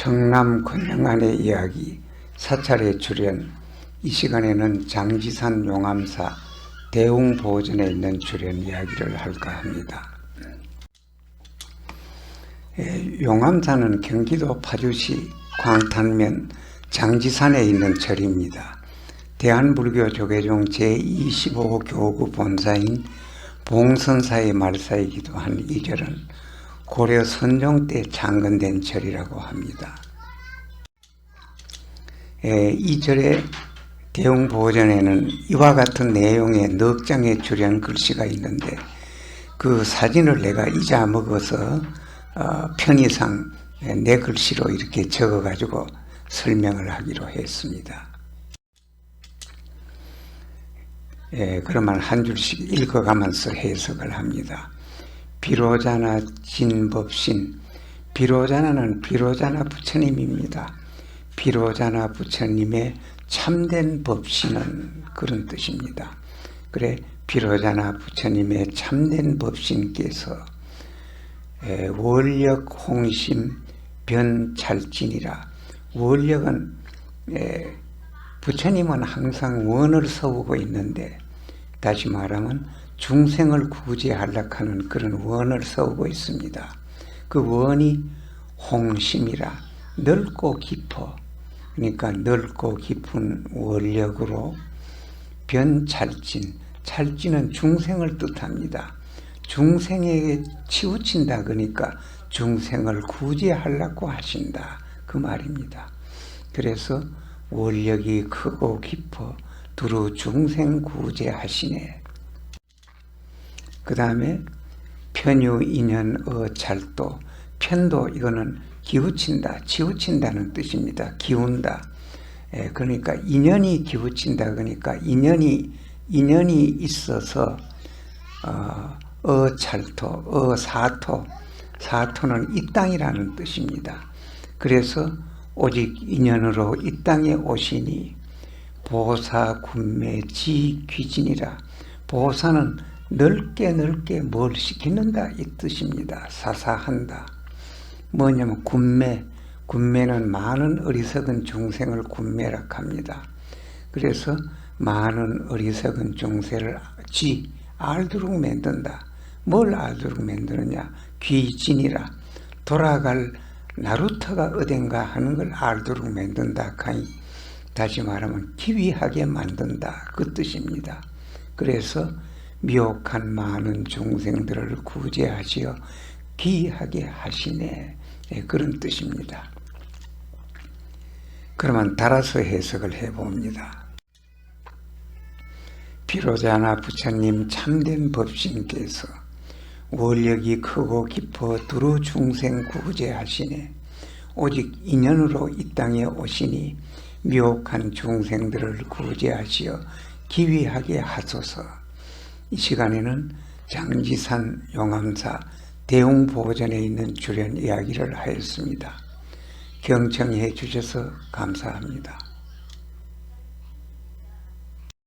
청남 권영안의 이야기 사찰의 출연 이 시간에는 장지산 용암사 대웅보전에 있는 출연 이야기를 할까 합니다. 예, 용암사는 경기도 파주시 광탄면 장지산에 있는 절입니다. 대한불교 조계종 제25 교구 본사인 봉선사의 말사이기도 한 이 절은 고려 선종 때 창건된 절이라고 합니다. 예, 이 절의 대웅 보전에는 이와 같은 내용의 넉 장의 출연 글씨가 있는데 그 사진을 내가 잊어먹어서 어, 편의상 내 글씨로 이렇게 적어가지고 설명을 하기로 했습니다. 예, 그러면 한 줄씩 읽어가면서 해석을 합니다. 비로자나 진법신 비로자나는 비로자나 부처님입니다. 비로자나 부처님의 참된 법신은 그런 뜻입니다. 그래 비로자나 부처님의 참된 법신께서 에, 원력 홍심 변찰진이라 원력은 에, 부처님은 항상 원을 세우고 있는데 다시 말하면 중생을 구제하려고 하는 그런 원을 세우고 있습니다. 그 원이 홍심이라 넓고 깊어 그러니까 넓고 깊은 원력으로 변찰진 찰진은 중생을 뜻합니다. 중생에게 치우친다 그러니까 중생을 구제하려고 하신다 그 말입니다. 그래서 원력이 크고 깊어 두루 중생 구제하시네. 그 다음에 편유 인연 어찰도 편도 이거는 기우친다 치우친다는 뜻입니다. 기운다. 예, 그러니까 인연이 기우친다 그러니까 인연이 인연이 있어서 어, 어찰토 어사토 사토는 이 땅이라는 뜻입니다. 그래서 오직 인연으로 이 땅에 오시니 보사 군매 지 귀진이라 보사는 넓게 넓게 뭘 시키는다 이 뜻입니다. 사사한다. 뭐냐면 군매 군매는 많은 어리석은 중생을 군매라 합니다. 그래서 많은 어리석은 중생을 지 알도록 만든다. 뭘 알도록 만드느냐? 귀진이라 돌아갈 나루터가 어딘가 하는 걸 알도록 만든다. 카이 다시 말하면 기위하게 만든다. 그 뜻입니다. 그래서 미혹한 많은 중생들을 구제하시어 기하게 하시네. 네, 그런 뜻입니다. 그러면 따라서 해석을 해봅니다. 비로자나 부처님 참된 법신께서 원력이 크고 깊어 두루 중생 구제하시네. 오직 인연으로 이 땅에 오시니 미혹한 중생들을 구제하시어 기위하게 하소서. 이 시간에는 장지산 용암사 대웅보전에 있는 주련 이야기를 하였습니다. 경청해 주셔서 감사합니다.